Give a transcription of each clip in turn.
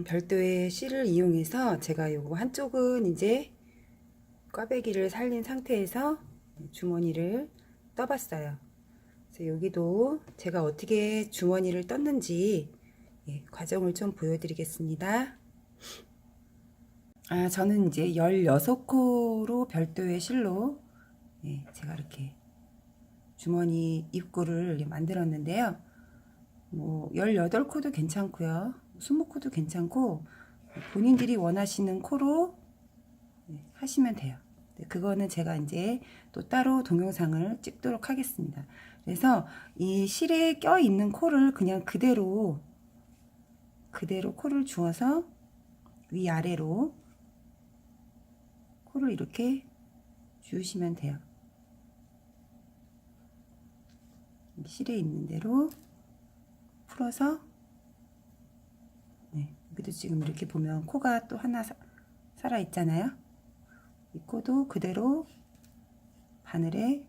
음, 별도의 실을 이용해서 제가 요거 한쪽은 이제 꽈배기를 살린 상태에서 주머니를 떠봤어요. 그래서 여기도 제가 어떻게 주머니를 떴는지 예, 과정을 좀 보여드리겠습니다. 아, 저는 이제 16코로 별도의 실로 예, 제가 이렇게 주머니 입구를 만들었는데요. 뭐 18코도 괜찮고요. 20코도 괜찮고 본인들이 원하시는 코로 네, 하시면 돼요. 네, 그거는 제가 이제 또 따로 동영상을 찍도록 하겠습니다. 그래서 이 실에 껴 있는 코를 그냥 그대로 그대로 코를 주어서 위아래로 코를 이렇게 주시면 돼요. 실에 있는 대로 풀어서 네, 여기도 지금 이렇게 보면 코가 또 하나 사, 살아 있잖아요. 이 코도 그대로 바늘에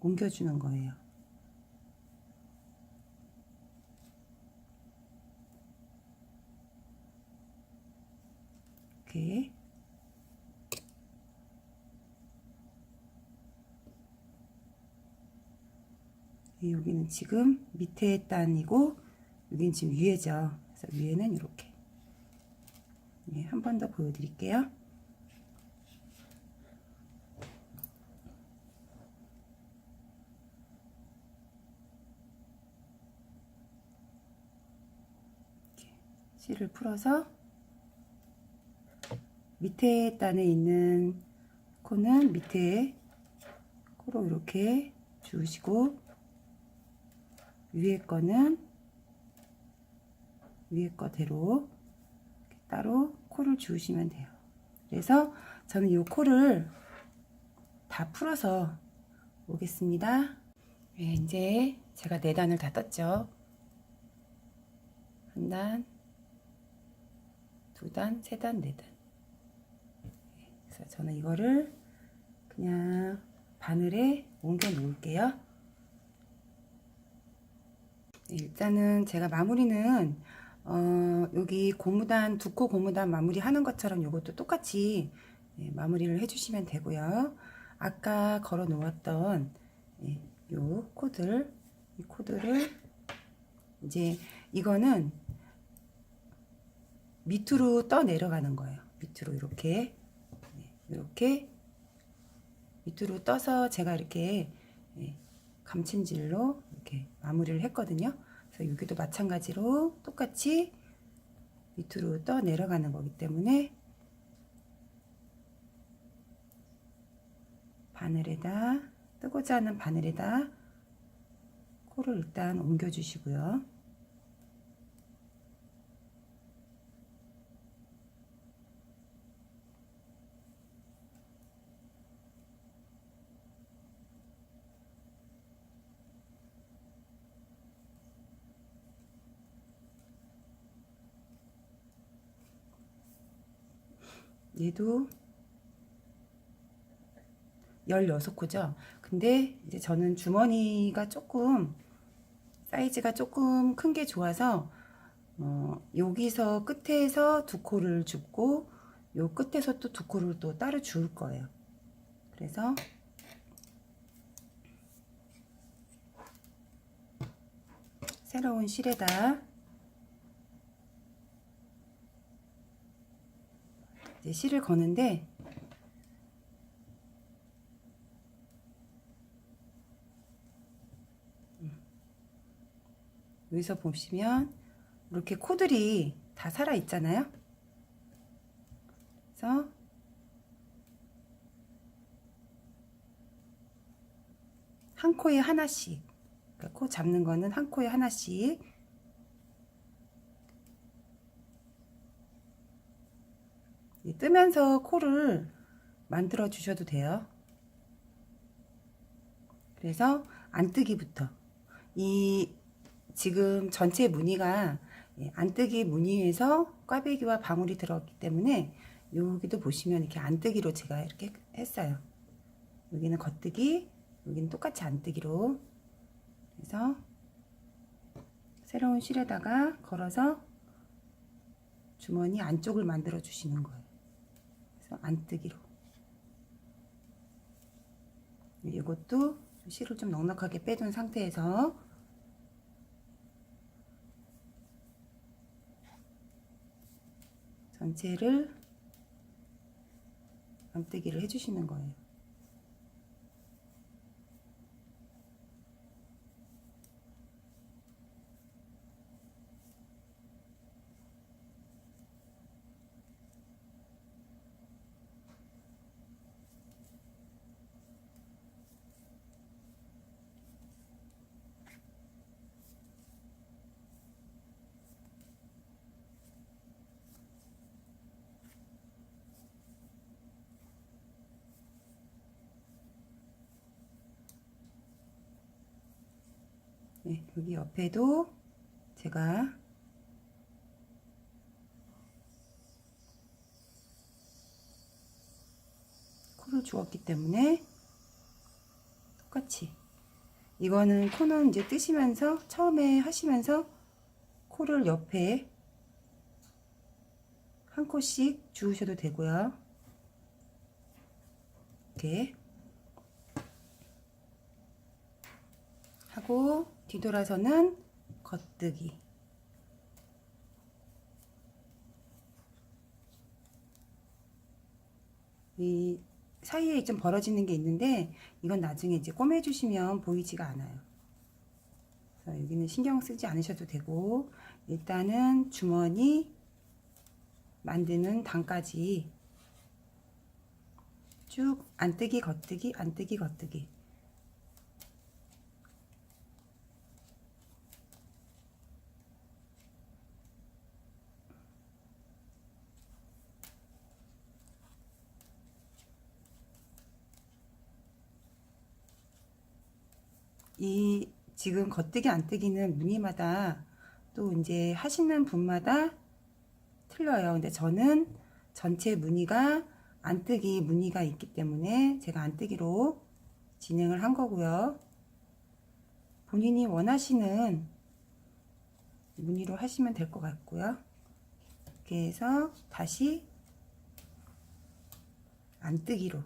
옮겨주는 거예요. 이렇게 네, 여기는 지금 밑에 단이고 여기는 지금 위에죠. 그래서 위에는 이렇게 네, 한번 더 보여드릴게요. 실을 풀어서 밑에 단에 있는 코는 밑에 코로 이렇게 주시고 위에 거는 위에 거대로 따로 코를 주우시면 돼요. 그래서 저는 이 코를 다 풀어서 오겠습니다. 네, 이제 제가 네 단을 다 떴죠. 한 단, 두 단, 세 단, 네 단. 네, 그래서 저는 이거를 그냥 바늘에 옮겨 놓을게요. 네, 일단은 제가 마무리는 어, 여기 고무단 두 코 고무단 마무리 하는 것처럼 이것도 똑같이 예, 마무리를 해주시면 되고요. 아까 걸어 놓았던 예, 요 코들 이 코드를 이제 이거는 밑으로 떠 내려가는 거예요. 밑으로 이렇게 예, 이렇게 밑으로 떠서 제가 이렇게 예, 감침질로 이렇게 마무리를 했거든요. 그래서 여기도 마찬가지로 똑같이 밑으로 떠 내려가는 거기 때문에 바늘에다 뜨고자 하는 바늘에다 코를 일단 옮겨 주시고요. 얘도 16코죠. 근데 이제 저는 주머니가 조금 사이즈가 조금 큰 게 좋아서 어, 여기서 끝에서 두 코를 줍고 요 끝에서 또 두 코를 또 따로 줄 거예요. 그래서 새로운 실에다 이제 실을 거는데 여기서 보시면 이렇게 코들이 다 살아 있잖아요. 그래서 한 코에 하나씩 그러니까 코 잡는 거는 한 코에 하나씩 뜨면서 코를 만들어 주셔도 돼요. 그래서 안 뜨기부터 이 지금 전체 무늬가 예, 안뜨기 무늬에서 꽈배기와 방울이 들어갔기 때문에 여기도 보시면 이렇게 안 뜨기로 제가 이렇게 했어요. 여기는 겉뜨기, 여기는 똑같이 안 뜨기로 그래서 새로운 실에다가 걸어서 주머니 안쪽을 만들어 주시는 거예요. 그래서 안뜨기로. 이것도 실을 좀 넉넉하게 빼둔 상태에서 전체를 안뜨기를 해주시는 거예요. 네, 여기 옆에도 제가 코를 주었기 때문에 똑같이 이거는 코는 이제 뜨시면서 처음에 하시면서 코를 옆에 한 코씩 주우셔도 되고요. 이렇게 하고 뒤돌아서는 겉뜨기 이 사이에 좀 벌어지는 게 있는데 이건 나중에 이제 꼬매 주시면 보이지가 않아요. 그래서 여기는 신경 쓰지 않으셔도 되고 일단은 주머니 만드는 단까지 쭉 안뜨기 겉뜨기 안뜨기 겉뜨기 이 지금 겉뜨기 안 뜨기는 무늬마다 또 이제 하시는 분마다 틀려요. 근데 저는 전체 무늬가 안뜨기 무늬가 있기 때문에 제가 안뜨기로 진행을 한 거고요. 본인이 원하시는 무늬로 하시면 될 것 같고요. 이렇게 해서 다시 안뜨기로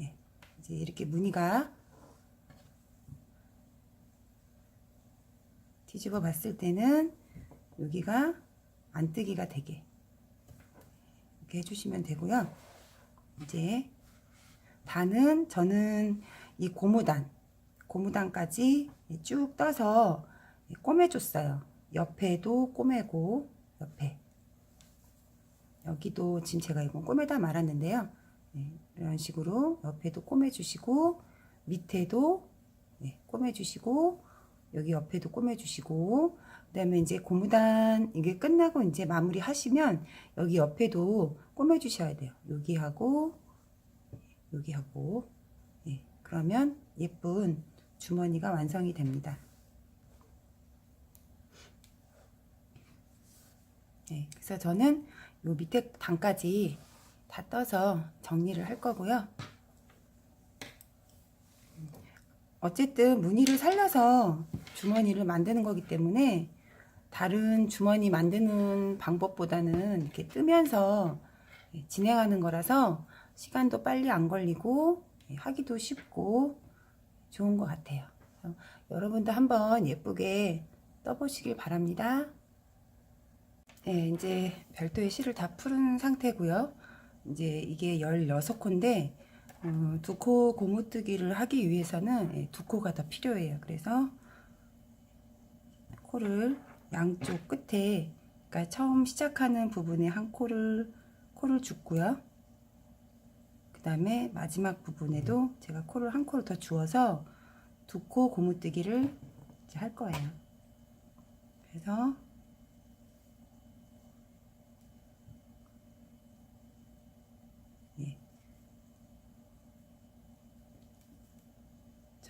예, 이제 이렇게 무늬가 뒤집어 봤을 때는 여기가 안 뜨기가 되게 이렇게 해주시면 되고요. 이제 단은 저는 이 고무단 고무단까지 쭉 떠서 꼬매줬어요. 옆에도 꼬매고 옆에 여기도 지금 제가 이건 꼬매다 말았는데요. 네, 이런 식으로 옆에도 꼬매주시고 밑에도 네, 꼬매주시고 여기 옆에도 꼬매주시고 그 다음에 이제 고무단 이게 끝나고 이제 마무리 하시면 여기 옆에도 꼬매주셔야 돼요. 여기 하고 여기 하고 예, 그러면 예쁜 주머니가 완성이 됩니다. 네, 그래서 저는 요 밑에 단까지 다 떠서 정리를 할 거고요. 어쨌든 무늬를 살려서 주머니를 만드는 거기 때문에 다른 주머니 만드는 방법보다는 이렇게 뜨면서 진행하는 거라서 시간도 빨리 안 걸리고 하기도 쉽고 좋은 것 같아요. 여러분도 한번 예쁘게 떠보시길 바랍니다. 네, 이제 별도의 실을 다 푸른 상태고요. 이제 이게 16코인데 어, 두코 고무뜨기를 하기 위해서는 예, 두 코가 더 필요해요. 그래서 코를 양쪽 끝에 그러니까 처음 시작하는 부분에 한 코를 코를 줍고요. 그 다음에 마지막 부분에도 제가 코를 한 코를 더 주어서 두 코 고무뜨기를 할 거예요. 그래서 예.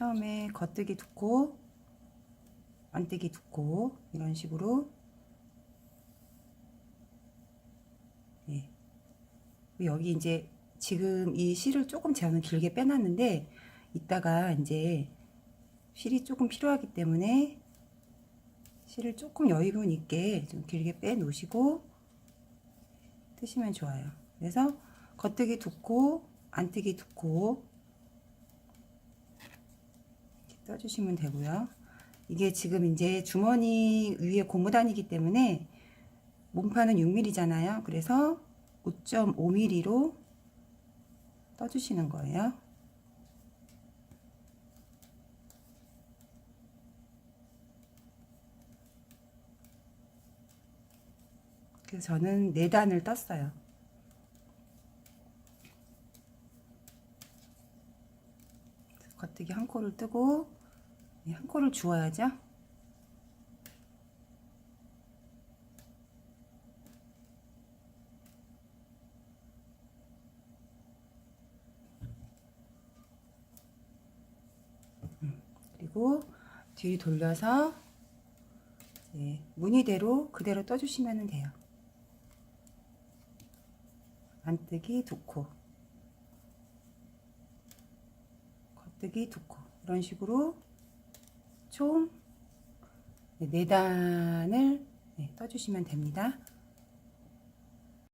처음에 겉뜨기 두 코, 안뜨기 두 코, 이런 식으로. 예. 여기 이제 지금 이 실을 조금 저는 길게 빼놨는데, 이따가 이제 실이 조금 필요하기 때문에 실을 조금 여유분 있게 좀 길게 빼 놓으시고 뜨시면 좋아요. 그래서 겉뜨기 두 코, 안뜨기 두코 떠주시면 되고요. 이게 지금 이제 주머니 위에 고무단이기 때문에 몸판은 6mm잖아요. 그래서 5.5mm로 떠주시는 거예요. 그래서 저는 4단을 떴어요. 겉뜨기 한 코를 뜨고 네, 한 코를 주워야죠. 음, 그리고 뒤 돌려서 무늬대로 그대로 떠주시면 돼요. 안뜨기 두 코, 겉뜨기 두 코. 이런 식으로 총 4단을 네, 떠주시면 됩니다.